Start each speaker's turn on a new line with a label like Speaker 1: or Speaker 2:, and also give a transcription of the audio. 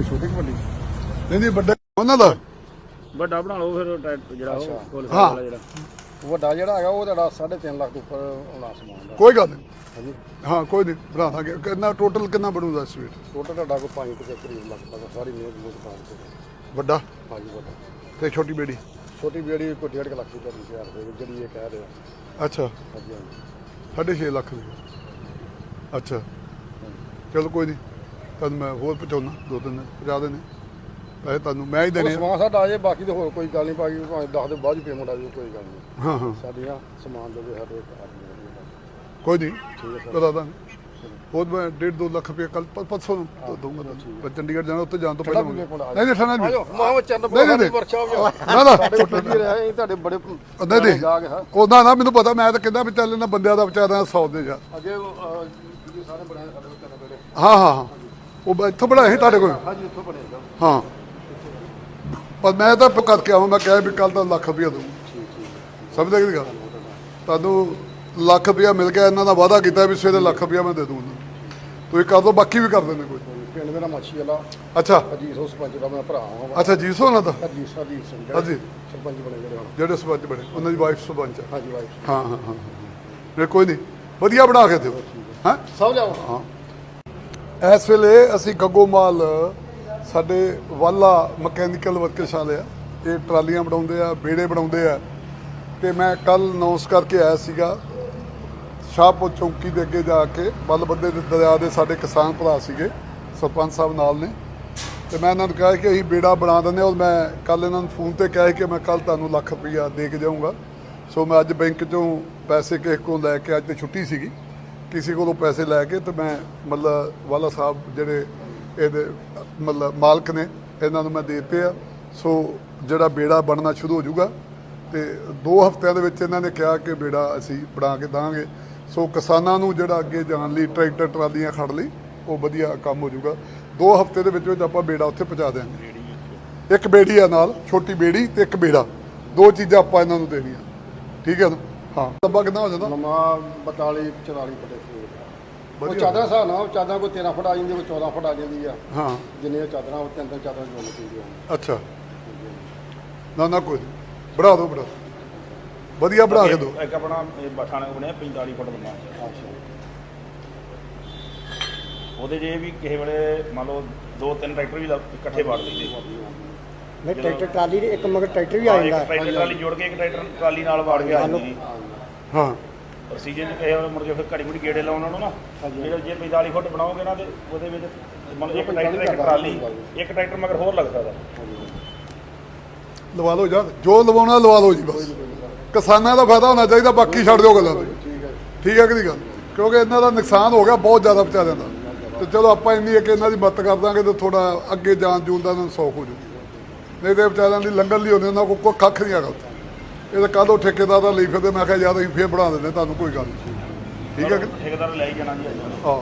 Speaker 1: ਛੋਟੀ ਕਿ ਵੱਡੀ?
Speaker 2: ਨਹੀਂ ਨਹੀਂ ਵੱਡਾ ਉਹਨਾਂ ਦਾ।
Speaker 1: ਵੱਡਾ ਬਣਾ ਲਓ ਫਿਰ ਟਰੈਕਟਰ ਜਿਹੜਾ ਉਹ ਫੁੱਲ
Speaker 2: ਹਾਂ।
Speaker 1: ਵਾਲਾ ਜਿਹੜਾ।
Speaker 3: ਵੱਡਾ ਜਿਹੜਾ ਹੈਗਾ ਉਹ ਤੁਹਾਡਾ 3.5 ਲੱਖ ਤੋਂ ਉੱਪਰ ਆਉਣਾ ਸਮਾਨ ਦਾ।
Speaker 2: ਕੋਈ ਗੱਲ ਨਹੀਂ।
Speaker 3: ਹਾਂਜੀ।
Speaker 2: ਹਾਂ ਕੋਈ ਨਹੀਂ ਬਣਾ ਦਾਂਗੇ। ਕਿੰਨਾ ਟੋਟਲ ਕਿੰਨਾ ਬਣੂਗਾ ਸਵੀਟ
Speaker 3: ਟੋਟਲ ਤੁਹਾਡਾ ਕੋਈ 5 ਤੋਂ ਕਰੀਬ ਲੱਖ ਤੱਕ ਸਾਰੀ ਮੇਜ਼ ਮੂਜ਼ ਦੁਕਾਨ ਤੇ
Speaker 2: ਵੱਡਾ?
Speaker 3: ਹਾਂਜੀ ਵੱਡਾ।
Speaker 2: ਤੇ ਛੋਟੀ ਬੇੜੀ?
Speaker 3: ਛੋਟੀ ਬੇੜੀ ਕੋਈ 1.5 ਲੱਖ ਦੀ ਤੁਹਾਡੀ ਤਿਆਰ ਹੋਏਗੀ ਜਿਹੜੀ ਇਹ ਕਹਿ ਰਿਹਾ।
Speaker 2: ਅੱਛਾ।
Speaker 3: ਹਾਂਜੀ ਹਾਂਜੀ।
Speaker 2: ਸਾਢੇ ਛੇ ਲੱਖ ਦੀ। ਅੱਛਾ। ਚਲੋ ਕੋਈ ਨਹੀਂ। ਤੁਹਾਨੂੰ ਮੈਂ ਹੋਰ ਪਹੁੰਚਾਉਣਾ ਦੋ ਦਿਨ ਪਹੁੰਚਾ ਦੇਣੇ ਪੈਸੇ ਤੁਹਾਨੂੰ ਮੈਂ ਹੀ ਦੇਣੇ ਆ।
Speaker 3: ਸਮਾਨ ਸਾਡਾ ਆ ਜੇ ਬਾਕੀ ਤੇ ਹੋਰ ਕੋਈ ਗੱਲ ਨਹੀਂ ਬਾਕੀ ਭਾਵੇਂ 10 ਦੇ ਬਾਅਦ ਹੀ ਪੇਮੈਂਟ ਆ ਜਾਵੇ ਕੋਈ ਗੱਲ ਨਹੀਂ।
Speaker 2: ਹਾਂ ਹਾਂ।
Speaker 3: ਸਾਡੀਆਂ ਸਮਾਨ ਦੇ ਸਾਡੇ ਆਦਮੀ ਵਧੀਆ
Speaker 2: ਕੋਈ ਨਹੀਂ
Speaker 3: ਠੀਕ ਹੈ
Speaker 2: ਕਰਾ ਦਾਂਗੇ ਹੋਰ ਮੈਂ 1.5 2 ਲੱਖ ਰੁਪਏ ਕੱਲ ਪਰਸੋਂ ਨੂੰ ਦ- ਦਊਂਗਾ ਤੁਹਾਨੂੰ। ਮੈਂ ਚੰਡੀਗੜ੍ਹ ਜਾਣਾ ਉੱਥੇ ਜਾਣ ਤੋਂ ਪਹਿਲਾਂ
Speaker 3: ਕੋਲ ਆ
Speaker 2: ਨਹੀਂ ਨਹੀਂ ਠਾਣਾ
Speaker 3: ਆਜੋ ਮਾਹ ਚੰਨ
Speaker 2: ਨਹੀਂ, ਨਹੀਂ,
Speaker 3: ਬੋਲਾ
Speaker 2: ਨਹੀਂ।
Speaker 3: ਵਰਕਸ਼ਾਪ
Speaker 2: ਨਾ ਨਾ।
Speaker 3: ਸਾਡੇ ਕੋਲ ਵੀ ਰਹੇ ਅਸੀਂ ਤੁਹਾਡੇ ਬੜੇ
Speaker 2: ਨਹੀਂ ਨਹੀਂ।
Speaker 3: ਗਾਹਕ ਹਾਂ।
Speaker 2: ਨਾ ਮੈਨੂੰ ਪਤਾ ਮੈਂ ਤਾਂ ਕਹਿੰਦਾ ਵੀ ਚੱਲ ਇਹਨਾਂ ਬੰਦਿਆਂ ਦਾ ਵਿਚਾਰਾ ਸੌ ਦੇ ਜਾ।
Speaker 3: ਅੱਗੇ ਅਹ, ਸਾਰੇ ਬਣਾਏ ਸਾਡੇ ਕੋਲ ਤਿੰਨ ਬੇੜੇ
Speaker 2: ਹਾਂ ਹਾਂ ਹਾਂ। ਉਹ ਬ- ਇੱਥੋਂ ਬਣਾਏ ਸੀ ਤੁਹਾਡੇ ਕੋਲ?
Speaker 3: ਹਾਂਜੀ ਉੱਥੋਂ ਬਣੇਗਾ
Speaker 2: ਹਾਂ। ਪਰ ਮੈਂ ਤਾਂ ਕਰਕੇ ਆਵਾਂ ਮੈਂ ਕਿਹਾ ਵੀ ਕੱਲ ਤਾਂ ਲੱਖ ਰੁਪਇਆ ਦਊਂ। ਸਮਝਦੇ ਕਿ ਗੱਲ? ਤੁਹਾਨੂੰ ਲੱਖ ਰੁਪਇਆ ਮਿਲ ਗਿਆ ਇਹਨਾਂ ਦਾ ਵਾਅਦਾ ਕੀਤਾ ਵੀ ਸਵੇਰੇ ਲੱਖ ਰੁਪਇਆ ਮੈਂ ਦੇ ਦੂੰਗਾ ਤੁਸੀਂ ਕਰ ਦੋ ਬਾਕੀ ਵੀ ਕਰ ਦਿੰਦੇ ਕੋਈ।
Speaker 3: ਪਿੰਡ ਮੇਰਾ ਮਾਛੀ ਵਾਲਾ।
Speaker 2: ਅੱਛਾ।
Speaker 3: ਹਜੀਰ ਹੋ ਸਰਪੰਚ ਦਾ ਮੈਂ ਭਰਾ ਹਾਂ
Speaker 2: ਅੱਛਾ ਜੀ ਸੋ ਨਾ ਦਾ
Speaker 3: ਸਾਡੀ ਸਿੰਘ
Speaker 2: ਹਾਂਜੀ।
Speaker 3: ਸਰਪੰਚ ਬਣੇ ਜਿਹੜੇ ਹੁਣ।
Speaker 2: ਜਿਹੜੇ ਸਰਪੰਚ ਬਣੇ ਉਹਨਾਂ ਦੀ ਵਾਈਫ ਸਰਪੰਚ ਆ।
Speaker 3: ਹਾਂਜੀ ਵਾਈ
Speaker 2: ਹਾਂ ਹਾਂ ਹਾਂ ਮੇਰੇ ਕੋਈ ਨਹੀਂ। ਵਧੀਆ ਬਣਾ ਕੇ ਦਿਓ। ਹਾਂ।
Speaker 3: ਸਭ ਲਿਆਓ।
Speaker 2: ਇਸ ਵੇਲੇ ਅਸੀਂ ਗੱਗੋਮਾਲ ਸਾਡੇ ਵਾਲਾ ਮਕੈਨੀਕਲ ਵਰਕਸ਼ਾਲਾ ਆ। ਇਹ ਟਰਾਲੀਆਂ ਬਣਾਉਂਦੇ ਆ ਬੇੜੇ ਬਣਾਉਂਦੇ ਆ। ਤੇ ਮੈਂ ਕੱਲ ਅਨਾਉਂਸ ਕਰਕੇ ਆਇਆ ਸੀਗਾ, ਸ਼ਾਹਪੁਰ ਚੌਂਕੀ ਦੇ ਅੱਗੇ ਜਾ ਕੇ ਬੱਲ ਬੰਦੇ ਦੇ ਦਰਿਆ ਦੇ ਸਾਡੇ ਕਿਸਾਨ ਭਰਾ ਸੀਗੇ, ਸਰਪੰਚ ਸਾਹਿਬ ਨਾਲ ਨੇ। ਤੇ ਮੈਂ ਇਹਨਾਂ ਨੂੰ ਕਿਹਾ ਕਿ ਅਸੀਂ ਬੇੜਾ ਬਣਾ ਦਿੰਦੇ ਹਾਂ ਔਰ ਮੈਂ ਕੱਲ ਇਹਨਾਂ ਨੂੰ ਫੋਨ ਤੇ ਕਿਹਾ ਕਿ ਮੈਂ ਕੱਲ ਤੁਹਾਨੂੰ ਲੱਖ ਰੁਪਈਆ ਦੇ ਕੇ ਜਾਊਂਗਾ। ਸੋ ਮੈਂ ਅੱਜ ਬੈਂਕ ਚੋਂ ਪੈਸੇ ਕਿਸੇ ਕੋਲ ਲੈ ਕੇ ਅੱਜ ਤੇ ਛੁੱਟੀ ਸੀਗੀ। ਕਿਸੇ ਕੋਲੋਂ ਪੈਸੇ ਲੈ ਕੇ ਤੇ ਮੈਂ ਮਤਲਬ ਵਾਲਾ ਸਾਹਿਬ ਜਿਹੜੇ ਇਹਦੇ ਮਤਲਬ ਮਾਲਕ ਨੇ, ਇਹਨਾਂ ਨੂੰ ਮੈਂ ਦੇ ਦਿੱਤੇ ਆ। ਸੋ ਜਿਹੜਾ ਬੇੜਾ ਬਣਨਾ ਸ਼ੁਰੂ ਹੋ ਜਾਊਗਾ ਤੇ 2 ਹਫ਼ਤਿਆਂ ਦੇ ਵਿੱਚ ਇਹਨਾਂ ਨੇ ਕਿਹਾ ਕਿ ਬੇੜਾ ਅਸੀਂ ਬਣਾ ਕੇ ਦਾਂਗੇ। ਸੋ ਕਿਸਾਨਾਂ ਨੂੰ ਜਿਹੜਾ ਅੱਗੇ ਜਾਣ ਲਈ ਟਰੈਕਟਰ, ਟਰਾਲੀਆਂ ਖੜ ਲਈ, ਉਹ ਵਧੀਆ ਕੰਮ ਹੋ ਜਾਊਗਾ। 2 ਹਫ਼ਤੇ ਦੇ ਵਿੱਚ ਵਿੱਚ ਆਪਾਂ ਬੇੜਾ ਉੱਥੇ ਪਹੁੰਚਾ ਦਿਆਂਗੇ। ਇੱਕ ਬੇੜੀ ਆ ਨਾਲ, ਛੋਟੀ ਬੇੜੀ ਤੇ ਇੱਕ ਬੇੜਾ। ਦੋ ਚੀਜ਼ਾਂ ਆਪਾਂ ਇਹਨਾਂ ਨੂੰ ਦੇਣੀਆਂ। ਠੀਕ ਹੈ ਨਾ? ਹਾਂ। ਡੱਬਾ ਕਿੰਨਾ ਹੋ ਜਾਂਦਾ।
Speaker 3: ਨਮਾ 42 44 ਫੁੱਟ ਉਹ
Speaker 2: ਵਧੀਆ।
Speaker 3: ਚਾਦਰਾਂ ਹਿਸਾਬ ਨਾਲ ਚਾਦਰਾਂ ਕੋਈ 13 ਫੁੱਟ ਆ ਜਾਂਦੀ ਕੋਈ 14 ਫੁੱਟ ਆ ਜਾਂਦੀ ਆ।
Speaker 2: ਹਾਂ।
Speaker 3: ਜਿੰਨੀਆਂ ਚਾਦਰਾਂ ਉਹ ਤਿੰਨ ਤਿੰਨ ਚਾਦਰਾਂ ਜੋੜ ਪੈਂਦੀਆਂ
Speaker 2: ਅੱਛਾ। ਨਾ ਨਾ ਕੋਈ ਨਹੀਂ। ਬਣਾ ਦਿਓ ਬਣਾ ਦਿਓ। ਵਧੀਆ ਬਣਾ ਕੇ ਦਿਓ
Speaker 1: ਇੱਕ ਆਪਣਾ ਇਹ ਬਠਾਣਾ ਬਣਿਆ 45 ਫੁੱਟ ਲੰਮਾ
Speaker 3: ਅੱਛਾ।
Speaker 1: ਉਹਦੇ ਜੇ ਵੀ ਕਿਸੇ ਵੇਲੇ ਮੰਨ ਲਓ ਦੋ ਤਿੰਨ ਟਰੈਕਟਰ ਵੀ ਲਾ- ਇਕੱਠੇ ਵਾੜ ਲਈਦੇ
Speaker 4: ਨਹੀਂ ਟਰੈਕਟਰ ਟਰਾਲੀ ਦੇ ਇੱਕ ਮਗਰ ਟਰੈਕਟਰ ਵੀ ਆ
Speaker 1: ਹਾਂ, ਇੱਕ
Speaker 4: ਜਾਂਦਾ।
Speaker 1: ਟਰੈਕਟਰ ਟਰਾਲੀ ਜੋੜ ਕੇ ਇੱਕ ਟਰੈਕਟਰ ਟਰਾਲੀ ਨਾਲ ਵਾੜ ਕੇ ਆ ਜਾਂਦੀ ਜੀ।
Speaker 2: ਹਾਂ।
Speaker 1: ਸੀਜ਼ਨ ਚ ਵੇਲੇ ਮੁੜ ਕੇ ਫਿਰ ਘੜੀ ਮੁੜੀ ਗੇੜੇ ਲਾਉਣ ਨੂੰ ਨਾ ਜਿਹੜੇ ਜੇ 45 ਫੁੱਟ ਬਣਾਓਗੇ ਨਾ ਤੇ ਉਹਦੇ ਵਿੱਚ ਮੰਨ ਲਓ ਇੱਕ ਟਰੈਕਟਰ ਇੱਕ ਟਰਾਲੀ ਇੱਕ ਟਰੈਕਟਰ ਮਗਰ ਹੋਰ ਲੱਗ ਸਕਦਾ
Speaker 2: ਲਵਾ ਲਓ ਯਾਰ ਜੋ ਲਵਾਉਣਾ ਲਵਾ ਲਓ ਜੀ ਬਸ। ਕਿਸਾਨਾਂ ਦਾ ਫਾਇਦਾ ਹੋਣਾ ਚਾਹੀਦਾ ਬਾਕੀ ਛੱਡ ਦਿਓ ਗੱਲਾਂ ਤੇ।
Speaker 3: ਠੀਕ ਹੈ
Speaker 2: ਠੀਕ ਹੈ ਕਿ ਨਹੀਂ ਗੱਲ? ਕਿਉਂਕਿ ਇਹਨਾਂ ਦਾ ਨੁਕਸਾਨ ਹੋ ਗਿਆ ਬਹੁਤ ਜ਼ਿਆਦਾ ਵਿਚਾਰਿਆਂ ਦਾ। ਤੇ ਚਲੋ ਆਪਾਂ ਇੰਨੀ ਹੈ ਕਿ ਇਹਨਾਂ ਦੀ ਮਦਦ ਕਰ ਦਾਂਗੇ ਤੇ ਥੋੜਾ ਅੱਗੇ ਜਾਣ ਜੂਨ ਦਾ ਇਹਨਾਂ ਨੂੰ ਸੌਖ ਹੋ ਜੂਗੀ ਨਹੀਂ ਤੇ ਵਿਚਾਰਿਆਂ ਦੀ ਲੰਗਰ ਲਈ ਹੁੰਦੇ ਉਹਨਾਂ ਕੋਲ ਕੋਈ ਕੱਖ ਨਹੀਂ ਹੈਗਾ ਉੱਥੇ। ਇਹ ਤਾਂ ਉਹ ਠੇਕੇਦਾਰ ਦਾ ਲਈ ਫਿਰਦੇ ਮੈਂ ਕਿਹਾ ਯਾਰ ਅਸੀਂ ਫੇਰ ਬਣਾ ਦਿੰਦੇ ਤੁਹਾਨੂੰ ਕੋਈ ਗੱਲ ਨਹੀਂ। ਠੀਕ ਹੈ
Speaker 1: ਠੇਕੇਦਾਰ ਲੈ ਹੀ ਜਾਣਾ ਜੀ
Speaker 2: ਹਾਂ।